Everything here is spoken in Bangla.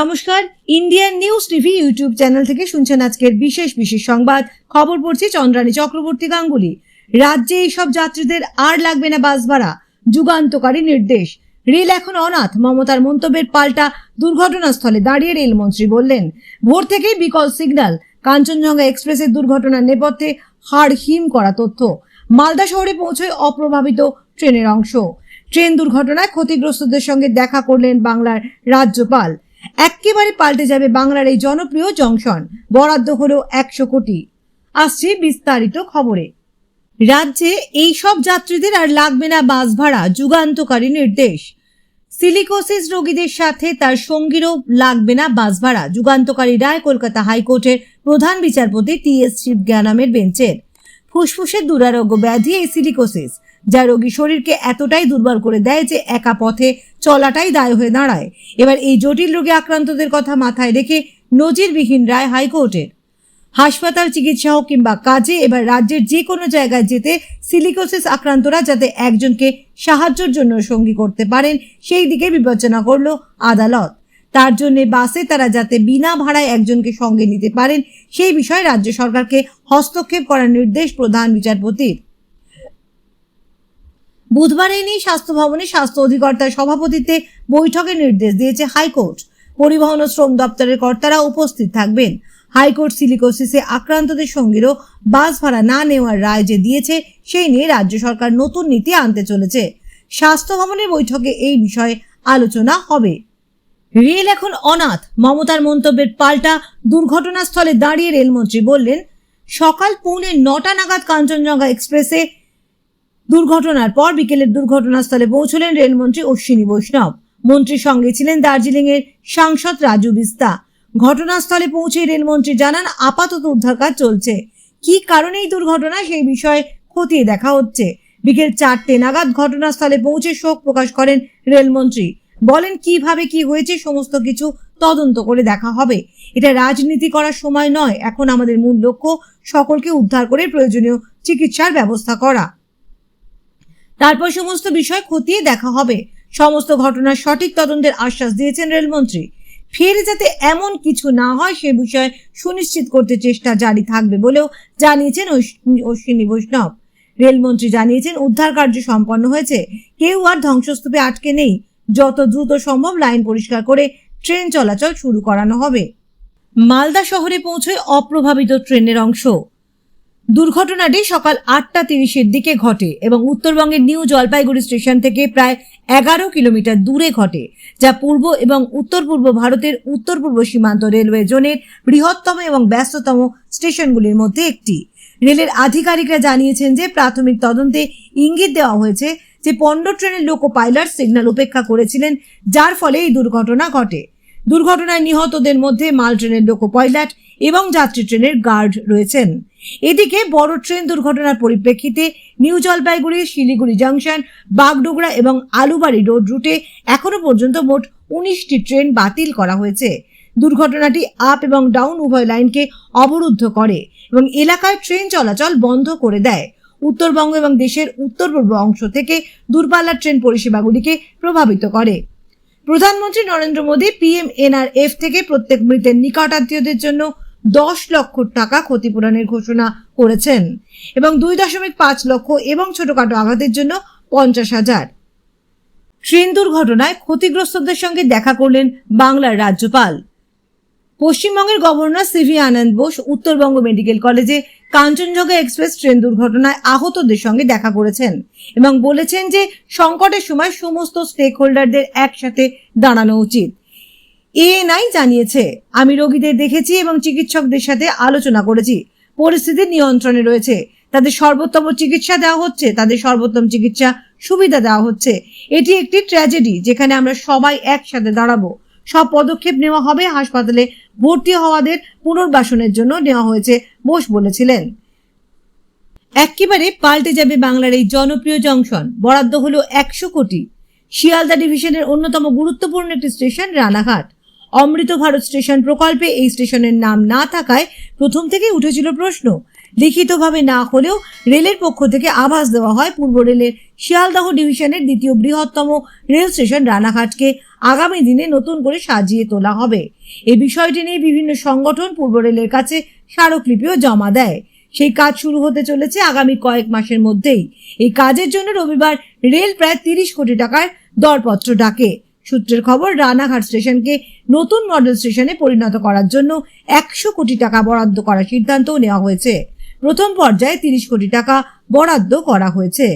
নমস্কার Indian news TV YouTube channel থেকে শুনছেন আজকের বিশেষ বিশেষ সংবাদ। খবর পড়ছি চন্দ্রানী চক্রবর্তী গাঙ্গুলি। রাজ্যে এইসব যাত্রীদের আর লাগবে না বাস ভাড়া, যুগান্তকারী নির্দেশ। রেল এখন অনাথ, মমতার মন্তব্যের পাল্টা দুর্ঘটনাস্থলে দাঁড়িয়ে রেলমন্ত্রী বললেন, ভোর থেকেই বিকল সিগন্যাল। কাঞ্চনজঙ্ঘা এক্সপ্রেসের দুর্ঘটনার নেপথ্যে হাড় হিম করা তথ্য। মালদা শহরে পৌঁছয় অপ্রভাবিত ট্রেনের অংশ। ট্রেন দুর্ঘটনায় ক্ষতিগ্রস্তদের সঙ্গে দেখা করলেন বাংলার রাজ্যপাল। একেবারে পাল্টে যাবে বাংলার এই জনপ্রিয় জংশন। বরাদ্দ হলো একশো কোটি। আসছে বিস্তারিত খবরে। রাজ্যে এই সব যাত্রীদের আর লাগবে না বাস ভাড়া, যুগান্তকারী নির্দেশ। সিলিকোসিস রোগীদের সাথে তার সঙ্গীরও লাগবে না বাস ভাড়া, যুগান্তকারী রায়, কলকাতা হাইকোর্টের প্রধান বিচারপতি টি এস শিবজ্ঞানামের বেঞ্চের ফুসফুসের দুরারোগ্য ব্যাধি এই সিলিকোসিস। যা রোগী শরীরকে এতটাই দুর্বল করে দেয় যে একা পথে চলাটাই দায় হয়ে দাঁড়ায়। এবার এই জটিল রোগে আক্রান্তদের কথা মাথায় রেখে নজিরবিহীন রায় হাইকোর্টের। হাসপাতাল চিকিৎসা হোক কিংবা কাজে এবার রাজ্যের যে কোনো জায়গায় যেতে সিলিকোসিস আক্রান্তরা যাতে একজনকে সাহায্যের জন্য সঙ্গী করতে পারেন, সেই দিকে বিবেচনা করল আদালত। তার জন্য বাসে তারা যাতে বিনা ভাড়ায় একজনকে সঙ্গে নিতে পারেন, সেই বিষয়ে রাজ্য সরকারকে হস্তক্ষেপ করার নির্দেশ প্রধান বিচারপতির। বুধবার এই নিয়ে স্বাস্থ্য ভবনে স্বাস্থ্য অধিকর্তার সভাপতিত্বে বৈঠকের নির্দেশ দিয়েছে হাইকোর্ট। পরিবহন ও শ্রম দপ্তরের কর্তারা উপস্থিত থাকবেন। হাইকোর্ট সিলিকোসিসে আক্রান্তদের সঙ্গেও বাস ভাড়া না নেওয়ার রায় যে দিয়েছে, সেই নিয়ে রাজ্য সরকার নতুন নীতি আনতে চলেছে। স্বাস্থ্য ভবনের বৈঠকে এই বিষয়ে আলোচনা হবে। রেল এখন অনাথ। মমতার মন্তব্যের পাল্টা দুর্ঘটনাস্থলে দাঁড়িয়ে রেলমন্ত্রী বললেন, সকাল পৌনে নটা নাগাদ কাঞ্চনজঙ্ঘা এক্সপ্রেসে দুর্ঘটনার পর বিকেলের দুর্ঘটনাস্থলে পৌঁছলেন রেলমন্ত্রী অশ্বিনী বৈষ্ণব। মন্ত্রীর সঙ্গে ছিলেন দার্জিলিং এর সাংসদ রাজু বিস্তা। ঘটনাস্থলে পৌঁছে রেলমন্ত্রী জানান, আপাতত উদ্ধার কাজ চলছে। কি কারণে এই দুর্ঘটনা সেই বিষয়ে খতিয়ে দেখা হচ্ছে। বিকেল চারটে নাগাদ ঘটনাস্থলে পৌঁছে শোক প্রকাশ করেন রেলমন্ত্রী। বলেন, কীভাবে কি হয়েছে সমস্ত কিছু তদন্ত করে দেখা হবে। এটা রাজনীতি করার সময় নয়, এখন আমাদের মূল লক্ষ্য সকলকে উদ্ধার করে প্রয়োজনীয় চিকিৎসার ব্যবস্থা করা। তারপর সমস্ত বিষয় খতিয়ে দেখা হবে। সমস্ত ঘটনার সঠিক তদন্তের আশ্বাস দিয়েছেন রেলমন্ত্রী। ফের যাতে এমন কিছু না হয়, সে বিষয়ে সুনিশ্চিত করতে চেষ্টা জারি থাকবে বলেও জানিয়েছেন অশ্বিনী- বৈষ্ণব। রেলমন্ত্রী জানিয়েছেন, উদ্ধার কার্য সম্পন্ন হয়েছে। কেউ আর ধ্বংসস্তূপে আটকে নেই। যত দ্রুত সম্ভব লাইন পরিষ্কার করে ট্রেন চলাচল শুরু করানো হবে। মালদা শহরে পৌঁছয় অপ্রভাবিত ট্রেনের অংশ। দুর্ঘটনাটি সকাল আটটা তিরিশের দিকে ঘটে এবং উত্তরবঙ্গের নিউ জলপাইগুড়ি স্টেশন থেকে প্রায় এগারো কিলোমিটার দূরে ঘটে, যা পূর্ব এবং উত্তর পূর্ব ভারতের উত্তর পূর্ব সীমান্ত রেলওয়ে জোনের বৃহত্তম এবং ব্যস্ততম স্টেশনগুলির মধ্যে একটি। রেলের আধিকারিকরা জানিয়েছেন যে প্রাথমিক তদন্তে ইঙ্গিত দেওয়া হয়েছে যে পণ্ড ট্রেনের লোকো পাইলট সিগন্যাল উপেক্ষা করেছিলেন, যার ফলে এই দুর্ঘটনা ঘটে। দুর্ঘটনায় নিহতদের মধ্যে মাল ট্রেনের লোকো পাইলট এবং যাত্রী ট্রেনের গার্ড রয়েছেন। এদিকে বড় ট্রেন দুর্ঘটনার পরিপ্রেক্ষিতে নিউ জলপাইগুড়ি, শিলিগুড়ি জাংশন, বাগডোগরা এবং আলুবাড়ি রোড রুটে এখনও পর্যন্ত মোট উনিশটি ট্রেন বাতিল করা হয়েছে। দুর্ঘটনাটি আপ এবং ডাউন উভয় লাইনকে অবরুদ্ধ করে এবং এলাকায় ট্রেন চলাচল বন্ধ করে দেয়। উত্তরবঙ্গ এবং দেশের উত্তর পূর্ব অংশ থেকে দূরপাল্লার ট্রেন পরিষেবাগুলিকে প্রভাবিত করে। প্রধানমন্ত্রী নরেন্দ্র মোদী পিএমএনআরএফ থেকে প্রত্যেক মৃতের নিকটাত্মীয়দের জন্য দশ লক্ষ টাকা ক্ষতিপূরণের ঘোষণা করেছেন এবং দুই দশমিক পাঁচ লক্ষ এবং ছোটখাটো আঘাতের জন্য পঞ্চাশ হাজার। ট্রেন দুর্ঘটনায় ক্ষতিগ্রস্তদের সঙ্গে দেখা করলেন বাংলার রাজ্যপাল। পশ্চিমবঙ্গের governor CV Ananda Bose Uttarbanga medical কলেজে কাঞ্চনজঙ্ঘা এক্সপ্রেস ট্রেন দুর্ঘটনায় আহতদের সঙ্গে দেখা করেছেন এবং বলেছেন যে সংকটের সময় সমস্ত স্টেক হোল্ডারদের একসাথে দাঁড়ানো উচিত। এএনআই জানিয়েছে, আমি রোগীদের দেখেছি এবং চিকিৎসকদের সাথে আলোচনা করেছি। পরিস্থিতি নিয়ন্ত্রণে রয়েছে। তাদের সর্বোত্তম চিকিৎসা দেওয়া হচ্ছে, তাদের সর্বোত্তম চিকিৎসা সুবিধা দেওয়া হচ্ছে। এটি একটি ট্র্যাজেডি, যেখানে আমরা সবাই একসাথে দাঁড়াবো। সব পদক্ষেপ নেওয়া হবে, হাসপাতালে ভর্তি হওয়াদের পুনর্বাসনের জন্য নেওয়া হয়েছে, বোস বলেছিলেন। একেবারে পাল্টে যাবে বাংলার এই জনপ্রিয় জংশন। বরাদ্দ হলো একশো কোটি। শিয়ালদা ডিভিশনের অন্যতম গুরুত্বপূর্ণ একটি স্টেশন, রানাঘাট। অমৃত ভারত স্টেশন প্রকল্পে এই স্টেশনের নাম না থাকায় প্রথম থেকেই উঠেছিল প্রশ্ন। লিখিতভাবে না হলেও রেলের পক্ষ থেকে আভাস দেওয়া হয় পূর্ব রেলের শিয়ালদহ ডিভিশনের দ্বিতীয় বৃহত্তম রেল স্টেশন রানাঘাটকে আগামী দিনে নতুন করে সাজিয়ে তোলা হবে। এই বিষয়টি নিয়ে বিভিন্ন সংগঠন পূর্ব রেলের কাছে স্মারকলিপিও জমা দেয়। সেই কাজ শুরু হতে চলেছে আগামী কয়েক মাসের মধ্যেই। এই কাজের জন্য রবিবার রেল প্রায় তিরিশ কোটি টাকার দরপত্র ডাকে। সূত্রের খবর, রানাঘাট স্টেশনকে নতুন মডেল স্টেশনে পরিণত করার জন্য একশো কোটি টাকা বরাদ্দ করার সিদ্ধান্তও নেওয়া হয়েছে। প্রথম পর্যায়ে তিরিশ কোটি টাকা বরাদ্দ করা হয়েছে।